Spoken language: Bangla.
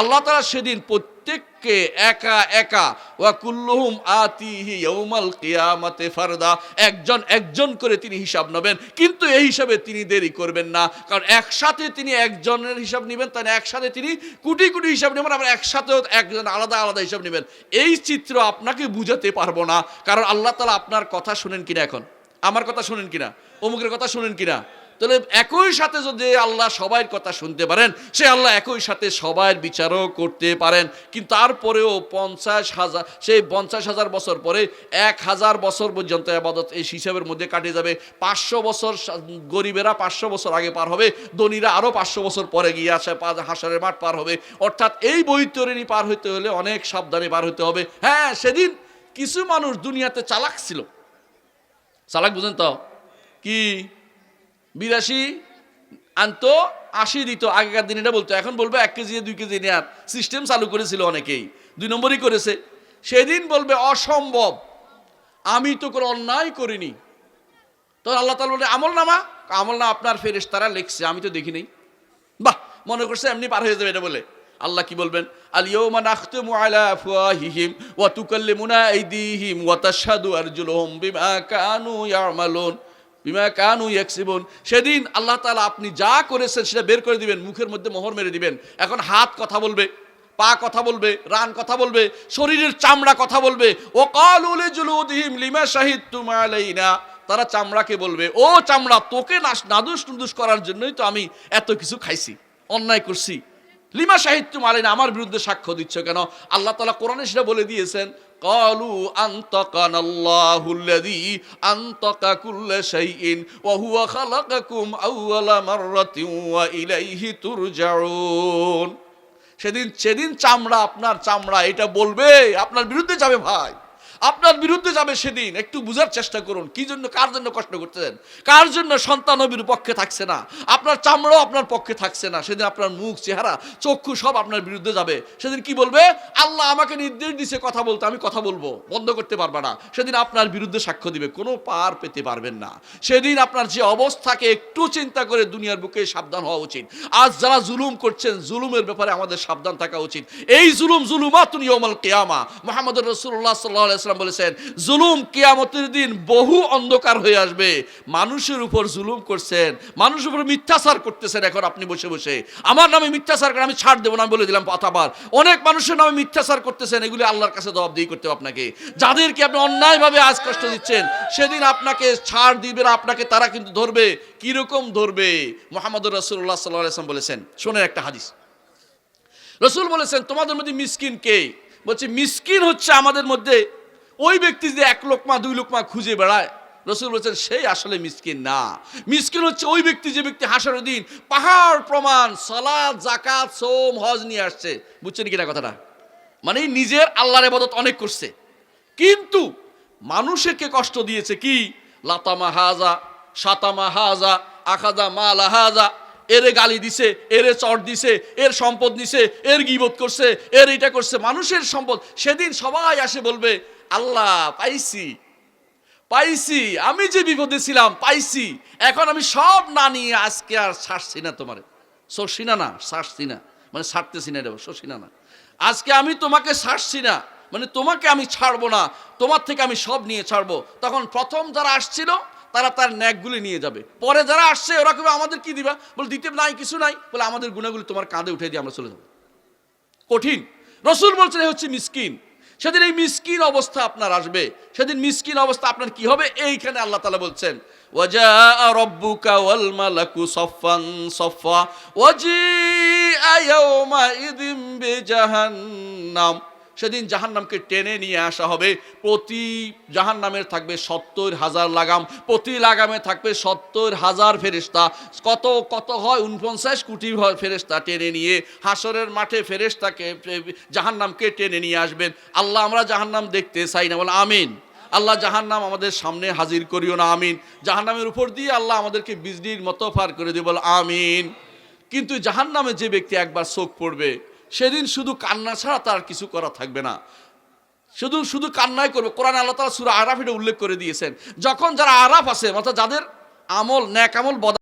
আল্লাহ তালা সেদিন প্রত্যেককে একা একা, ওয়া কুল্লুহুম আতিহি ইয়াউমাল কিয়ামাতে ফারদা, একজন একজন করে তিনি হিসাব নেবেন। কিন্তু এই হিসাবে তিনি দেরি করবেন না। কারণ একসাথে তিনি একজনের হিসাব নেবেন, তাহলে একসাথে তিনি কোটি কোটি হিসাব নেবেন, আবার একসাথেও একজন আলাদা আলাদা হিসাব নেবেন। এই চিত্র আপনাকে বুঝাতে পারব না। কারণ আল্লাহ তালা আপনার কথা শুনেন কিনা এখন? আমার কথা শুনেন কিনা? অমুকের কথা শুনেন কিনা? তাহলে একই সাথে যদি আল্লাহ সবাইয়ের কথা শুনতে পারেন, সে আল্লাহ একই সাথে সবাইয়ের বিচারও করতে পারেন। কিন্তু তারপরেও পঞ্চাশ হাজার, সেই পঞ্চাশ হাজার বছর পরে এক হাজার বছর পর্যন্ত আবাদত এই হিসাবের মধ্যে কাটে যাবে। পাঁচশো বছর গরিবেরা পাঁচশো বছর আগে পার হবে, ধনীরা আরও পাঁচশো বছর পরে গিয়ে আসে হাসারের মাঠ পার হবে। অর্থাৎ এই বৈতরণী পার হইতে হলে অনেক সাবধানে পার হইতে হবে। হ্যাঁ সেদিন কিছু মানুষ দুনিয়াতে চালাক ছিল। চালাক বুঝেন তো? কি? বিরাশি আনতো, আশি দিত, আগেকার দিন এটা বলতো। এখন বলবে এক কেজি, দুই কেজি নেওয়ার সিস্টেম চালু করেছিল অনেকেই। দুই নম্বরই করেছে। সেদিন বলবে, অসম্ভব। আমি তো কোনো অন্যায় করিনি। তো আল্লাহ তালা বলবে আমল নামা? আমল না আপনার ফেরেস তারা লিখছে, আমি তো দেখি নেই বাহ, মনে করছে এমনি পার হয়ে যাবে এটা বলে। আল্লাহ কি বলবেন? আলিয়মা নাখতুমু ওয়া ওয়া বিমা কানু বিমা কানু ইয়াকসিবুন। সেদিন আল্লাহ তাআলা আপনি যা করেছেন সেটা বের করে দিবেন, মুখের মধ্যে মোহর মেরে দিবেন। এখন হাত কথা বলবে, পা কথা বলবে, রান কথা বলবে, শরীরের চামড়া কথা বলবে। ও কালুলে জুলুদিহিম লিমা শাহিদতুম আলাইনা। তারা চামড়াকে বলবে, ও চামড়া, তোকে নাদুস নুদুস করার জন্যই তো আমি এত কিছু খাইছি, অন্যায় করছি। লিমা সাহিত্য মালিনা আমার বিরুদ্ধে সাক্ষ্য দিচ্ছ কেন? আল্লাহ তালা কোরআনে সেটা বলে দিয়েছেন, কলু আন্তকানাল্লাহুল্লাযী আন্তকা কুল্লা ইলাইহি সেদিন সেদিন চামড়া, আপনার চামড়া, এটা বলবে, আপনার বিরুদ্ধে যাবে ভাই। আপনার বিরুদ্ধে যাবে সেদিন। একটু বুঝার চেষ্টা করুন, কি জন্য, কার জন্য কষ্ট করতেছেন? কার জন্য সন্তান নবীর পক্ষে থাকছে না? আপনার চামড়াও আপনার পক্ষে থাকছে না। সেদিন আপনার মুখ, চেহারা, চক্ষু সব আপনার বিরুদ্ধে যাবে। সেদিন কি বলবে? আল্লাহ আমাকে নির্দেশ দিছে কথা বলতে, আমি কথা বলব। বন্ধ করতে পারবা না। সেদিন আপনার বিরুদ্ধে সাক্ষ্য দিবে। কোনো পার পেতে পারবেন না। সেদিন আপনার যে অবস্থাকে একটু চিন্তা করে দুনিয়ার বুকে সাবধান হওয়া উচিত। আজ যারা জুলুম করছেন, জুলুমের ব্যাপারে আমাদের সাবধান থাকা উচিত। এই জুলুম জুলুমাতুন ইয়াউমাল কিয়ামা। মুহাম্মদ রাসূলুল্লাহ সাল্লাল্লাহু আলাইহি সাল্লাম বলেছেন, জুলুম কিয়ামতের দিন বহু অন্ধকার হয়ে আসবে। মানুষের উপর জুলুম করছেন, মানুষের উপর মিথ্যাচার করতেছেন এখন আপনি বসে বসে। আমার নামে মিথ্যাচার করে আমি ছাড় দেবো না বলে দিলাম কথাবার অনেক মানুষের নামে মিথ্যাচার করতেছেন, এগুলি আল্লাহর কাছে জবাবদিহি করতে হবে আপনাকে। যাদেরকে আপনি অন্যায়ভাবে আজ কষ্ট দিচ্ছেন, সেদিন আপনাকে ছাড় দিবে না, আপনাকে তারা কিন্তু ধরবে। কীরকম ধরবে? মোহাম্মদ রসুল্লাহ সাল্লাহ আসলাম বলেছেন, শোনেন একটা হাদিস। রসুল বলেছেন, তোমাদের মধ্যে মিসকিন কে? বলছে, মিসকিন হচ্ছে আমাদের মধ্যে ওই ব্যক্তি যে এক লোকমা, দুই লোকমা খুঁজে বেড়ায়, রসুল বলছেন, সেই আসলে মিসকিন না। মিসকিন হচ্ছে ওই ব্যক্তি যে ব্যক্তি হাসার দিন পাহাড় প্রমাণ, সলাদ জাকাত সোম, হজ নিয়ে আসছে। বুঝছেন কিনা কথাটা? মানে নিজের আল্লাহর এবাদত অনেক করছে। কিন্তু মানুষকে কষ্ট দিয়েছে কি? লাতামা হাজা, সাতামা হাজা, আখাজা মালা হাজা এরে গালি দিছে, এরে চট দিছে, এর সম্পদ নিছে, এর গিবত করছে, এর এটা করছে, মানুষের সম্পদ। সেদিন সবাই আসে বলবে, আল্লাহ, পাইছি পাইছি, আমি যে বিপদে ছিলাম, পাইছি। এখন আমি সব না নিয়ে আজকে আর ছাড়ছি না তোমারে। সরছি না ছাড়ছি না। মানে ছাড়তেছি না এটা, সরছি না না। আজকে আমি তোমাকে ছাড়ছি না। মানে তোমাকে আমি ছাড়বো না, তোমার থেকে আমি সব নিয়ে ছাড়বো। তখন প্রথম যারা আসছিল তারা তার ন্যাকগুলি নিয়ে যাবে। পরে যারা আসছে, ওরা কেউ আমাদের কি দিবা? বলে, দিতে নাই, কিছু নাই। বলে, আমাদের গুণাগুলি তোমার কাঁধে উঠে দিয়ে আমরা চলে যাব। কঠিন। রসুল বলছেন হচ্ছে মিসকিন। সেদিন এই মিসকিন অবস্থা আপনার আসবে। সেদিন মিসকিন অবস্থা আপনার কি হবে? এইখানে আল্লাহ তালা বলছেন ওয়াজা সফা সেদিন জাহান্নামকে টেনে নিয়ে আসা হবে। প্রতি জাহান্নামের থাকবে সত্তর হাজার লাগাম, প্রতি লাগামে থাকবে সত্তর হাজার ফেরেস্তা কত কত হয়? উনপঞ্চাশ কোটি ফেরেস্তা টেনে নিয়ে। হাসরের মাঠে ফেরেস্তাকে জাহান্নামকে টেনে নিয়ে আসবেন। আল্লাহ আমরা জাহান্নাম দেখতে চাই না, বলে আমিন। আল্লাহ জাহান্নাম আমাদের সামনে হাজির করিও না, আমিন। জাহান্নামের উপর দিয়ে আল্লাহ আমাদেরকে বিজলির মতো পার করে দিয়ে বল আমিন। কিন্তু জাহান্নামে যে ব্যক্তি একবার চোখ পড়বে সেদিন শুধু কান্না ছাড়া তার কিছু করা থাকবে না। শুধু শুধু কান্নাই করবে। কোরআন আল্লাহ তালা সুরা আরাফ এটা উল্লেখ করে দিয়েছেন। যখন যারা আরাফ আছে, অর্থাৎ যাদের আমল, ন্যাক আমল, বদ